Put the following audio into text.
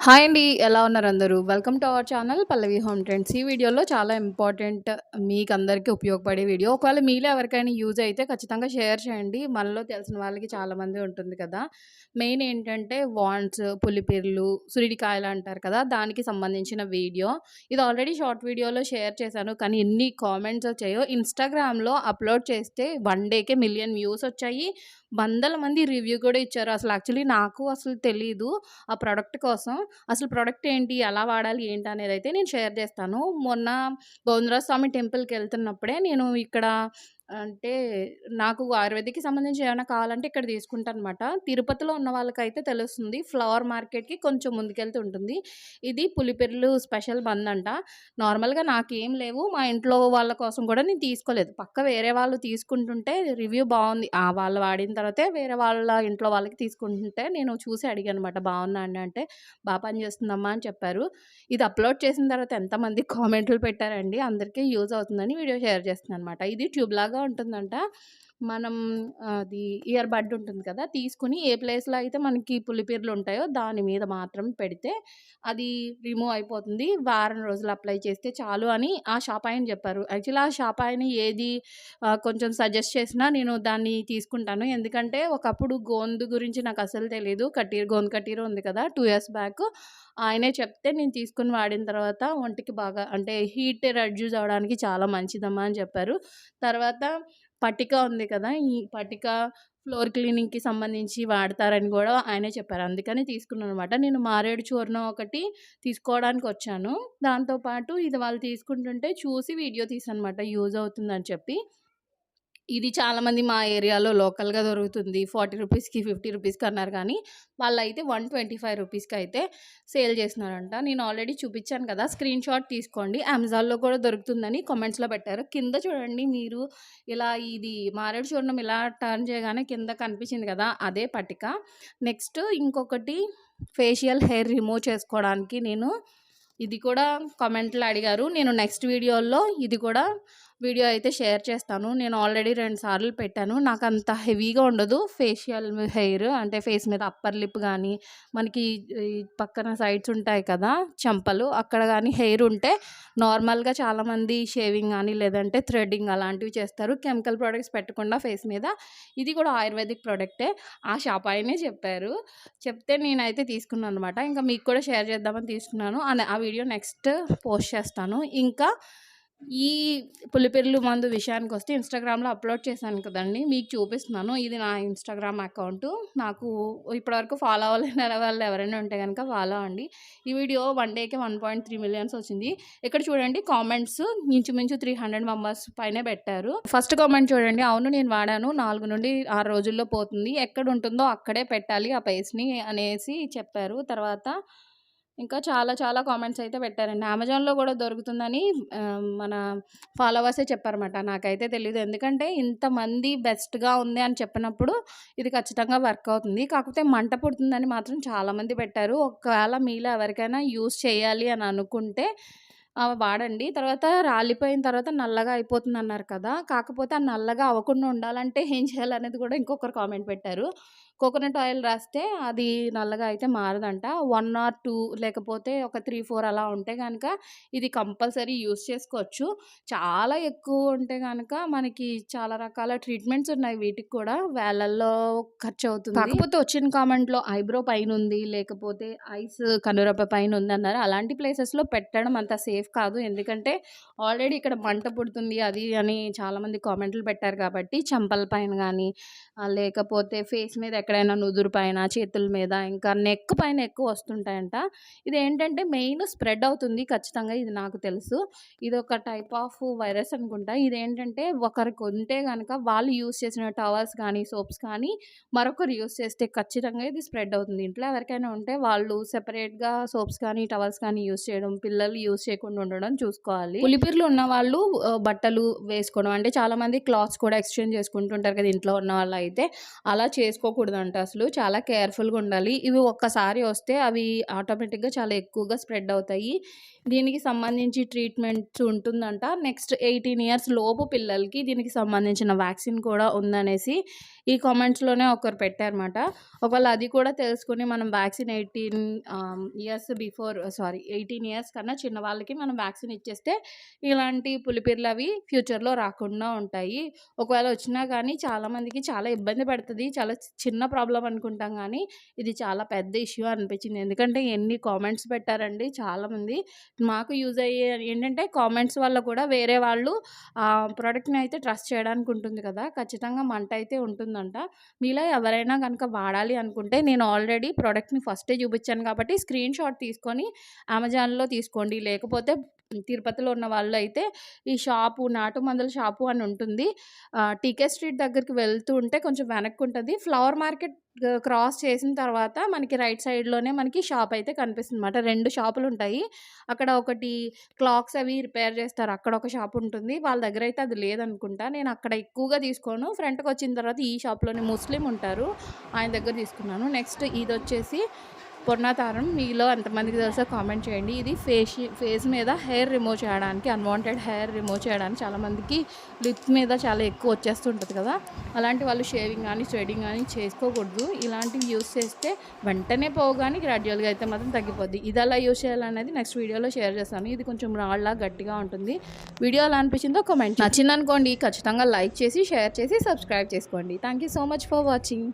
Hi అండి. ఎలా ఉన్నారు అందరూ? Welcome to our channel Pallavi home trends. ఈ వీడియోలో చాలా ఇంపార్టెంట్ మీకు అందరికీ ఉపయోగపడే వీడియో. ఒకవేళ మీలో ఎవరికైనా యూజ్ అయితే ఖచ్చితంగా షేర్ చేయండి. మనలో తెలిసిన వాళ్ళకి చాలామంది ఉంటుంది కదా! మెయిన్ ఏంటంటే వాండ్స్, పులిపిర్లు, సురిడికాయలు అంటారు కదా! దానికి సంబంధించిన వీడియో. ఇది ఆల్రెడీ షార్ట్ వీడియోలో షేర్ చేశాను. కానీ ఎన్ని కామెంట్స్ వచ్చాయో ఇన్‌స్టాగ్రామ్‌లో అప్‌లోడ్ చేస్తే వన్ డేకే మిలియన్ వ్యూస్ వచ్చాయి. వందల మంది రివ్యూ కూడా ఇచ్చారు. అసలు యాక్చువల్లీ నాకు అసలు తెలీదు ఆ ప్రోడక్ట్ కోసం. అసలు ప్రోడక్ట్ ఏంటి? ఎలా వాడాలి? ఏంటి? అనేది అయితే నేను షేర్ చేస్తాను. మొన్న గోవిందరాజ స్వామి టెంపుల్కి వెళ్తున్నప్పుడే నేను ఇక్కడ అంటే నాకు ఆయుర్వేదిక్‌కి సంబంధించి ఏమైనా కావాలంటే ఇక్కడ తీసుకుంటానన్నమాట. తిరుపతిలో ఉన్న వాళ్ళకైతే తెలుస్తుంది. ఫ్లవర్ మార్కెట్‌కి కొంచెం ముందుకెళ్తే ఉంటుంది. ఇది పులిపిర్లు స్పెషల్ బందంట. నార్మల్‌గా నాకేం లేవు. మా ఇంట్లో వాళ్ళ కోసం కూడా నేను తీసుకోలేదు. పక్క వేరే వాళ్ళు తీసుకుంటుంటే రివ్యూ బావుంది. ఆ! వాళ్ళు వాడిన తర్వాతే వేరే వాళ్ళ ఇంట్లో వాళ్ళకి తీసుకుంటుంటే నేను చూసి అడిగానమాట బావుందా అండి అంటే, "బా పనిచేస్తుందమ్మా" అని చెప్పారు. ఇది అప్‌లోడ్ చేసిన తర్వాత ఎంతమంది కామెంట్లు పెట్టారండి. అందరికీ యూజ్ అవుతుందని వీడియో షేర్ చేస్తున్నాననమాట ఇది ట్యూబ్‌లాగా ఉంటుందంట. మనం అది ఇయర్ బడ్ ఉంటుంది కదా! తీసుకుని ఏ ప్లేస్‌లో అయితే మనకి పులిపిర్లు ఉంటాయో దాని మీద మాత్రం పెడితే అది రిమూవ్ అయిపోతుంది. వారం రోజులు అప్లై చేస్తే చాలు అని ఆ షాప్ ఆయన చెప్పారు. యాక్చువల్లీ ఆ షాప్ ఆయన ఏది కొంచెం సజెస్ట్ చేసినా నేను దాన్ని తీసుకుంటాను. ఎందుకంటే ఒకప్పుడు గోందు గురించి నాకు అసలు తెలియదు కటీర్ గోందు కటీర్ ఉంది కదా! టూ ఇయర్స్ బ్యాక్ ఆయనే చెప్తే నేను తీసుకొని వాడిన తర్వాత ఒంటికి బాగా అంటే హీట్ రెడ్యూస్ అవ్వడానికి చాలా మంచిదమ్మా అని చెప్పారు. తర్వాత పట్టిక ఉంది కదా! ఈ పట్టిక ఫ్లోర్ క్లీనింగ్‌కి సంబంధించి వాడతారని కూడా ఆయనే చెప్పారు. అందుకని తీసుకున్నాను అనమాట నేను మారేడు చూర్ణం ఒకటి తీసుకోవడానికి వచ్చాను దాంతోపాటు ఇది వాళ్ళు తీసుకుంటుంటే చూసి వీడియో తీసానమాట యూజ్ అవుతుందని చెప్పి. ఇది చాలామంది మా ఏరియాలో లోకల్‌గా దొరుకుతుంది. 40 రూపీస్‌కి, 50 రూపీస్‌కి అన్నారు కానీ వాళ్ళు అయితే వన్ ట్వంటీ ఫైవ్ రూపీస్‌కి అయితే సేల్ చేస్తున్నారంట. నేను ఆల్రెడీ చూపించాను కదా! స్క్రీన్ షాట్ తీసుకోండి. అమెజాన్‌లో కూడా దొరుకుతుందని కామెంట్స్‌లో పెట్టారు. కింద చూడండి మీరు ఇలా ఇది మారేడు చూర్ణం ఇలా టర్న్ చేయగానే కింద కనిపించింది కదా! అదే పట్టిక నెక్స్ట్ ఇంకొకటి ఫేషియల్ హెయిర్ రిమూవ్ చేసుకోవడానికి నేను ఇది కూడా కామెంట్‌లో అడిగారు. నేను నెక్స్ట్ వీడియోలో ఇది కూడా వీడియో అయితే షేర్ చేస్తాను. నేను ఆల్రెడీ రెండు సార్లు పెట్టాను. నాకు అంత హెవీగా ఉండదు. ఫేషియల్ హెయిర్ అంటే ఫేస్ మీద అప్పర్ లిప్ కానీ మనకి పక్కన సైడ్స్ ఉంటాయి కదా! చెంపలు అక్కడ కానీ హెయిర్ ఉంటే నార్మల్‌గా చాలామంది షేవింగ్ కానీ లేదంటే థ్రెడ్డింగ్ అలాంటివి చేస్తారు. కెమికల్ ప్రోడక్ట్స్ పెట్టకుండా ఫేస్ మీద. ఇది కూడా ఆయుర్వేదిక్ ప్రోడక్టే ఆ షాప్ ఆయనే చెప్పారు. చెప్తే నేనైతే తీసుకున్నానన్నమాట. ఇంకా మీకు కూడా షేర్ చేద్దామని తీసుకున్నాను. ఆ వీడియో నెక్స్ట్ పోస్ట్ చేస్తాను. ఇంకా ఈ పులిపిర్లు మందు విషయానికి వస్తే ఇన్‌స్టాగ్రామ్‌లో అప్‌లోడ్ చేశాను కదండి మీకు చూపిస్తున్నాను. ఇది నా ఇన్‌స్టాగ్రామ్ అకౌంటు. నాకు ఇప్పటివరకు ఫాలో అవ్వలేని వాళ్ళు ఎవరైనా ఉంటే కనుక ఫాలో అండి ఈ వీడియో వన్ డేకి వన్ పాయింట్ త్రీ మిలియన్స్ వచ్చింది. ఇక్కడ చూడండి కామెంట్స్ ఇంచుమించు 300 మెంబర్స్ పైనే పెట్టారు. ఫస్ట్ కామెంట్ చూడండి. అవును నేను వాడాను. నాలుగు నుండి ఆరు రోజుల్లో పోతుంది. ఎక్కడ ఉంటుందో అక్కడే పెట్టాలి ఆ పేస్ట్‌ని అనేసి చెప్పారు. తర్వాత ఇంకా చాలా చాలా కామెంట్స్ అయితే పెట్టారండి. అమెజాన్‌లో కూడా దొరుకుతుందని మన ఫాలోవర్సే చెప్పారన్నమాట. నాకైతే తెలియదు ఎందుకంటే ఇంతమంది బెస్ట్‌గా ఉంది అని చెప్పినప్పుడు ఇది ఖచ్చితంగా వర్క్ అవుతుంది. కాకపోతే మంట పుడుతుందని మాత్రం చాలామంది పెట్టారు. ఒకవేళ మీలో ఎవరికైనా యూస్ చేయాలి అని అనుకుంటే వాడండి. తర్వాత రాలిపోయిన తర్వాత నల్లగా అయిపోతుంది అన్నారు కదా! కాకపోతే ఆ నల్లగా అవ్వకుండా ఉండాలంటే ఏం చేయాలనేది కూడా ఇంకొకరు కామెంట్ పెట్టారు. కోకోనట్ ఆయిల్ రాస్తే అది నల్లగా అయితే మారదంట. వన్ ఆర్ టూ లేకపోతే ఒక 3, 4 అలా ఉంటే కనుక ఇది కంపల్సరీ యూజ్ చేసుకోవచ్చు. చాలా ఎక్కువ ఉంటే కనుక మనకి చాలా రకాల ట్రీట్మెంట్స్ ఉన్నాయి వీటికి కూడా. వేలల్లో ఖర్చు అవుతుంది కాకపోతే వచ్చిన కామెంట్‌లో ఐబ్రో పైన ఉంది లేకపోతే ఐస్ కనురబ్బ పైన ఉంది అన్నారు అలాంటి ప్లేసెస్‌లో పెట్టడం అంత సేఫ్ కాదు. ఎందుకంటే ఆల్రెడీ ఇక్కడ మంట పుడుతుంది అది అని చాలామంది కామెంట్లు పెట్టారు కాబట్టి చెంపల పైన కానీ లేకపోతే ఫేస్ మీద ఎక్కడైనా నుదురు పైన, చేతుల మీద ఇంకా నెక్ పైన ఎక్కువ వస్తుంటాయంట. ఇదేంటంటే మెయిన్ స్ప్రెడ్ అవుతుంది ఖచ్చితంగా ఇది నాకు తెలుసు. ఇది ఒక టైప్ ఆఫ్ వైరస్ అనుకుంటా. ఇదేంటంటే ఒకరికి ఉంటే కనుక వాళ్ళు యూస్ చేసిన టవల్స్ కానీ, సోప్స్ కానీ మరొకరు యూస్ చేస్తే ఖచ్చితంగా ఇది స్ప్రెడ్ అవుతుంది. ఇంట్లో ఎవరికైనా ఉంటే వాళ్ళు సెపరేట్‌గా సోప్స్ కానీ, టవల్స్ కానీ యూజ్ చేయడం, పిల్లలు యూస్ చేయకుండా ఉండడం చూసుకోవాలి. పులిపిర్లు ఉన్నవాళ్ళు వాళ్ళు బట్టలు వేసుకోవడం అంటే చాలామంది క్లాత్స్ కూడా ఎక్స్‌చేంజ్ చేసుకుంటుంటారు కదా! ఇంట్లో ఉన్న వాళ్ళు అయితే అలా చేసుకోకూడదంట అసలు. చాలా కేర్‌ఫుల్‌గా ఉండాలి. ఇవి ఒక్కసారి వస్తే అవి ఆటోమేటిక్‌గా చాలా ఎక్కువగా స్ప్రెడ్ అవుతాయి. దీనికి సంబంధించి ట్రీట్మెంట్స్ ఉంటుందంట. నెక్స్ట్ 18 ఇయర్స్ లోపు పిల్లలకి దీనికి సంబంధించిన వ్యాక్సిన్ కూడా ఉందనేసి ఈ కామెంట్స్‌లోనే ఒకరు పెట్టారన్నమాట. ఒకవేళ అది కూడా తెలుసుకొని మనం vaccine eighteen years before sorry 18 years కన్నా చిన్న వాళ్ళకి మనం వ్యాక్సిన్ ఇచ్చేస్తే ఇలాంటి పులిపిర్లవి ఫ్యూచర్‌లో రాకుండా ఉంటాయి. ఒకవేళ వచ్చినా కానీ చాలామందికి చాలా ఇబ్బంది పడుతుంది చాలా చిన్న ప్రాబ్లం అనుకుంటాం కానీ ఇది చాలా పెద్ద ఇష్యూ అనిపించింది. ఎందుకంటే ఎన్ని కామెంట్స్ పెట్టారండి చాలామంది. మాకు యూజ్ అయ్యే ఏంటంటే కామెంట్స్ వల్ల కూడా వేరే వాళ్ళు ఆ ప్రోడక్ట్ని అయితే ట్రస్ట్ చేయడానికి ఉంటుంది కదా! ఖచ్చితంగా మంట అయితే ఉంటుందంట. మీలో ఎవరైనా కనుక వాడాలి అనుకుంటే నేను ఆల్రెడీ ప్రోడక్ట్ని ఫస్టే చూపించాను కాబట్టి స్క్రీన్ షాట్ తీసుకొని అమెజాన్‌లో తీసుకోండి. లేకపోతే తిరుపతిలో ఉన్న వాళ్ళు అయితే ఈ షాపు నాటు మందుల షాపు అని ఉంటుంది. టీకే స్ట్రీట్ దగ్గరికి వెళ్తూ ఉంటే కొంచెం వెనక్కుంటది. ఫ్లవర్ మార్కెట్ క్రాస్ చేసిన తర్వాత మనకి రైట్ సైడ్‌లోనే మనకి షాప్ అయితే కనిపిస్తుంది అనమాట రెండు షాపులు ఉంటాయి అక్కడ ఒకటి క్లాక్స్ అవి రిపేర్ చేస్తారు. అక్కడ ఒక షాప్ ఉంటుంది. వాళ్ళ దగ్గర అయితే అది లేదనుకుంటా. నేను అక్కడ ఎక్కువగా తీసుకోను. ఫ్రంట్కి వచ్చిన తర్వాత ఈ షాప్‌లోనే ముస్లిం ఉంటారు. ఆయన దగ్గర తీసుకున్నాను. నెక్స్ట్ ఇదొచ్చేసి పొన్నాతారం. మీలో ఎంతమందికి తెలుసో కామెంట్ చేయండి. ఇది ఫేషి ఫేస్ మీద హెయిర్ రిమూవ్ చేయడానికి అన్‌వాంటెడ్ హెయిర్ రిమూవ్ చేయడానికి చాలామందికి లిప్ మీద చాలా ఎక్కువ వచ్చేస్తుంటుంది కదా! అలాంటి వాళ్ళు షేవింగ్ కానీ థ్రెడింగ్ కానీ చేసుకోకూడదు. ఇలాంటివి యూజ్ చేస్తే వెంటనే పోవు కానీ గ్రాడ్యుయల్‌గా అయితే మాత్రం తగ్గిపోద్ది. ఇది ఎలా యూజ్ చేయాలనేది నెక్స్ట్ వీడియోలో షేర్ చేస్తాను. ఇది కొంచెం రాళ్ళ గట్టిగా ఉంటుంది. వీడియో ఎలా అనిపించిందో కామెంట్ నచ్చిందనుకోండి ఖచ్చితంగా లైక్ చేసి, షేర్ చేసి, సబ్స్క్రైబ్ చేసుకోండి. Thank you so much for watching.